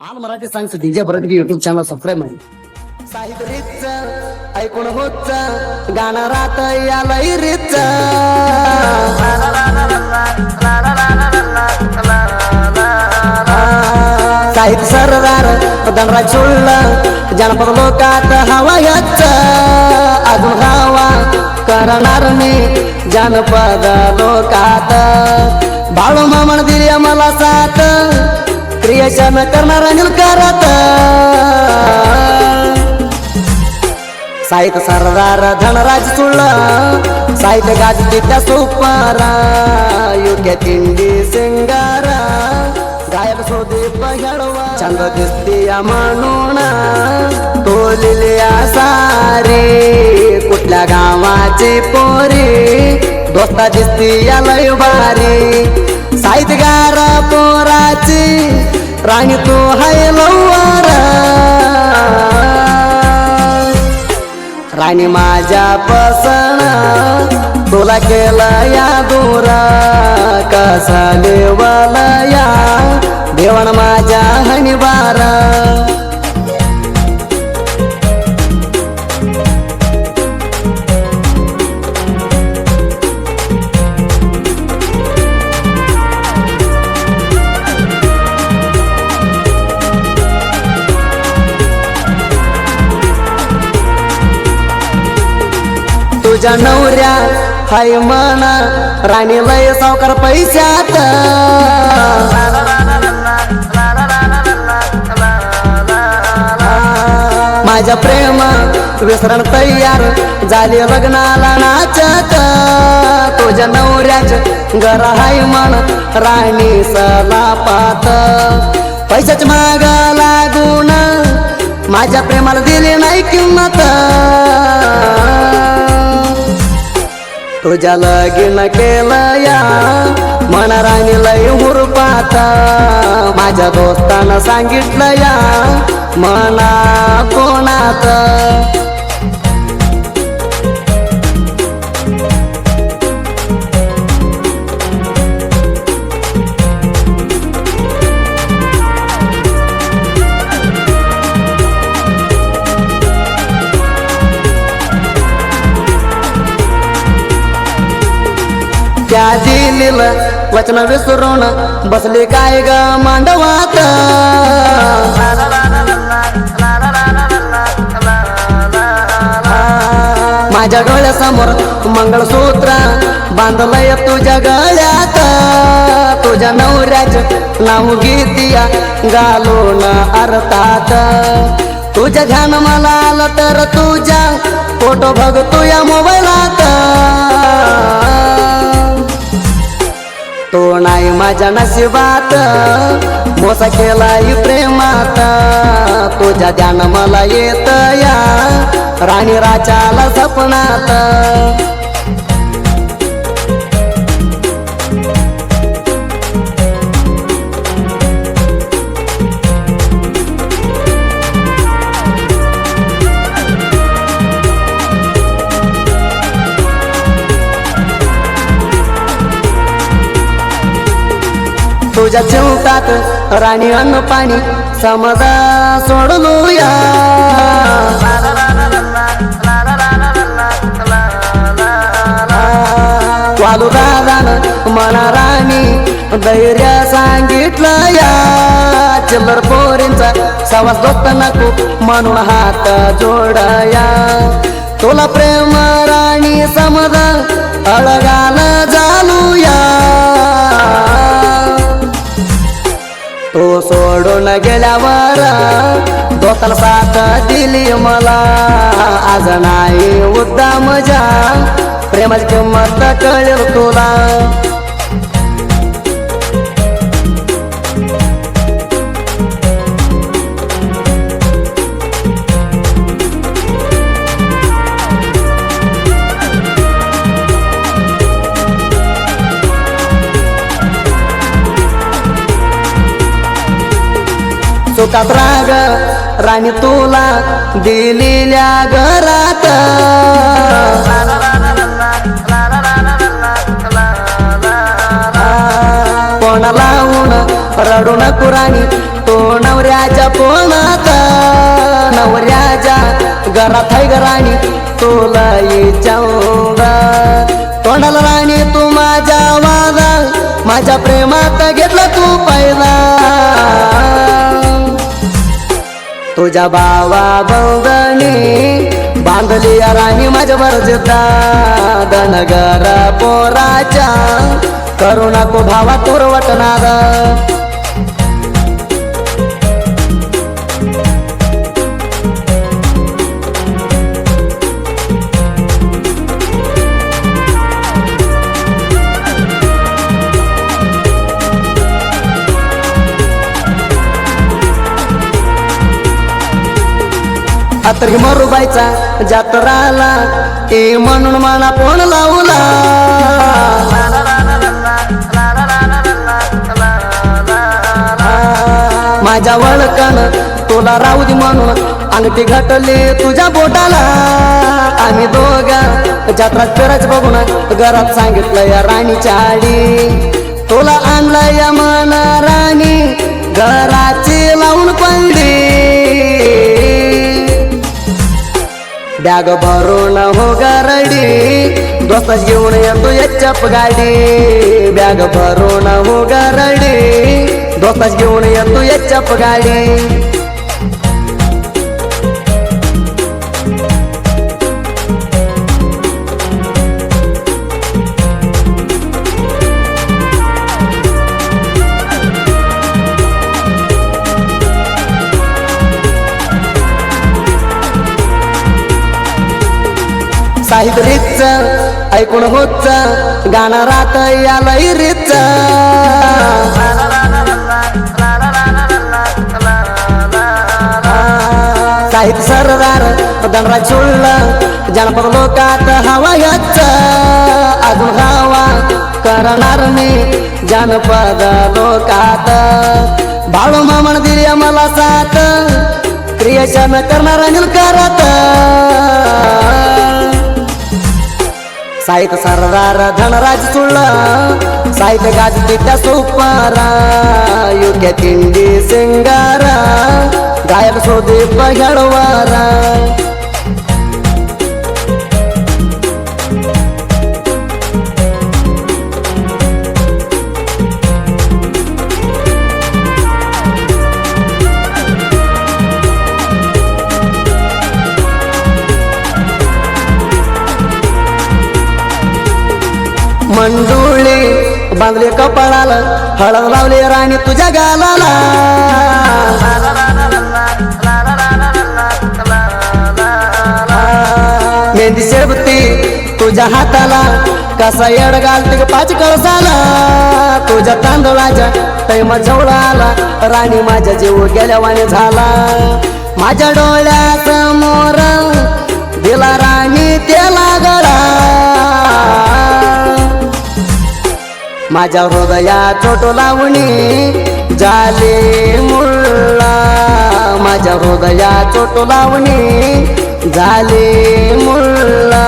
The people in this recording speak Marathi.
All Marathi song DJ Bharat YouTube channel subscribe माहिती साहित्य रीतच ऐकून होत गाणं रात यालय रीतच. साहित्य सरदार दंडरा चुळलं. जनपद लोकात हवा याच अजून हवा करणार मी जनपद लोकात. बाळू मामण दिली मला साथ. क्रिएशन करणार अनिल करत साहित्य सरदार धनराज चुळ साहित्य गाजती त्या सुपारा योग्य तिंडी सिंगारा गायक सुदीप हेळवा चंद दिसती या म्हणून तोलिल्या सारे कुठल्या गावाचे पोरी दोस्ता दिसती या लय भारी साहित्यगार पोराची राणी तू हाय लवारा राणी माझ्या पसण तुला केला या दूर. कसा देवलया देवण माझ्या हणीबार तुझ्या नवऱ्या हाय म्हणा राणी लय सावकार पैशात. माझ्या प्रेम विसरण तयार झाले लग्नाला नाचत. तुझ्या नवऱ्याच घर हाय म्हण राणी सला पात पैशाच माग लागून माझ्या प्रेमाला दिली नाही किंमत. तुझ्या लगीन केलं या मनाराणी लय हुरपात माझ्या दोस्तानं सांगितलं या मना कोणाचं? त्या दिलेलं वचन विसरून बसले काय ग मांडवात? माझ्या डोळ्यासमोर मंगळसूत्र बांधलंय तुझ्या गळ्यात. तुझ्या नवऱ्याच नाव गीतिया घालून अर्थात तुझ्या ध्यान मला आलं तर तुझ्या फोटो बघतो या मोबाईलात. तो नाही माझ्या नशिबात. मोसा केलाय प्रेमात. तुझ्या ध्यान मला येत या राणी राजाला सपनात. तुझ्या चिवतात राणी अन्न पाणी समजा सोडलूया वालू दादान मला राणी धैर्य सांगितलं या. चिल्लर पोरींचा सवास दोस्त नको म्हणून हात जोडया. तुला प्रेम राणी समज अळगा गेल्यावर दोताला साथ दिली मला. आज नाही उद्दा मजा प्रेमाची किंमत कळेल तुला. सुखात राग राणी तुला दिलेल्या घरात. कोणा लावून रडू नको राणी तो नवऱ्याच्या कोणात नवऱ्याच्या घरात आहे ग राणी तुला चौदा तोंडाला राणी तू माझ्या वादा माझ्या प्रेमात घेतला तू पहिला. तुझ्या बाबा बंगणी बांधली या राणी माझ्या बरजता. दनगर पोराच्या करू नको भावा तरी मरुबाईचा जात्राला ते म्हणून मला फोन लावला. माझ्या वळकण तुला राहू दे म्हणून अंगठी घटले तुझ्या बोटाला. आम्ही दोघा जत्रात फिरायचं बघून घरात सांगितलं या राणीच्या आडी. तुला आणलं या मना राणी घराची ಬ್ಯಾಗ ಬರೋಣ ಹೋಗರಡಿ ದೋಸ್ತ ಜೀವನ ಎಂದು ಎಚ್ಚಪ್ಪ ಗಾಡಿ. ಬ್ಯಾಗ ಬರೋಣ ಹೋಗರಡಿ ದೋಸ್ತ ಜೀವನ ಎಂದು ಎಚ್ಚಪ್ಪ ಗಾಡಿ. याच्याप रिच साहित रीतच ऐकून होच गाणं रात याला रीतच. साहित्य सरदार दनरा चुळलं जनपद लोकात हवा याच. अजून हवा करणार मी जनपद लोकात. बाळू मामण दिली मला साथ क्रिएशन करणार अनिल करत. साहित्य सरदार धनराज सुळला साहित्य गाजती त्या सुपारा योग्य तिंडी सिंगारा गायक सुदीप बांधले कपाळाला हळद लावले राणी तुझ्या गालाला. मेहंदी शेवती तुझ्या हाताला कसा येड घालते ग पाच कळसाला. तुझ्या तांदळाच्या तैमा आला राणी माझ्या जीव गेल्यावाने झाला. माझ्या डोळ्यासमोर दिला राणी त्याला गळा. माझ्या हृदया छोटो लावणी झाले मुळा माझ्या हृदया छोटो लावणी झाले मुळा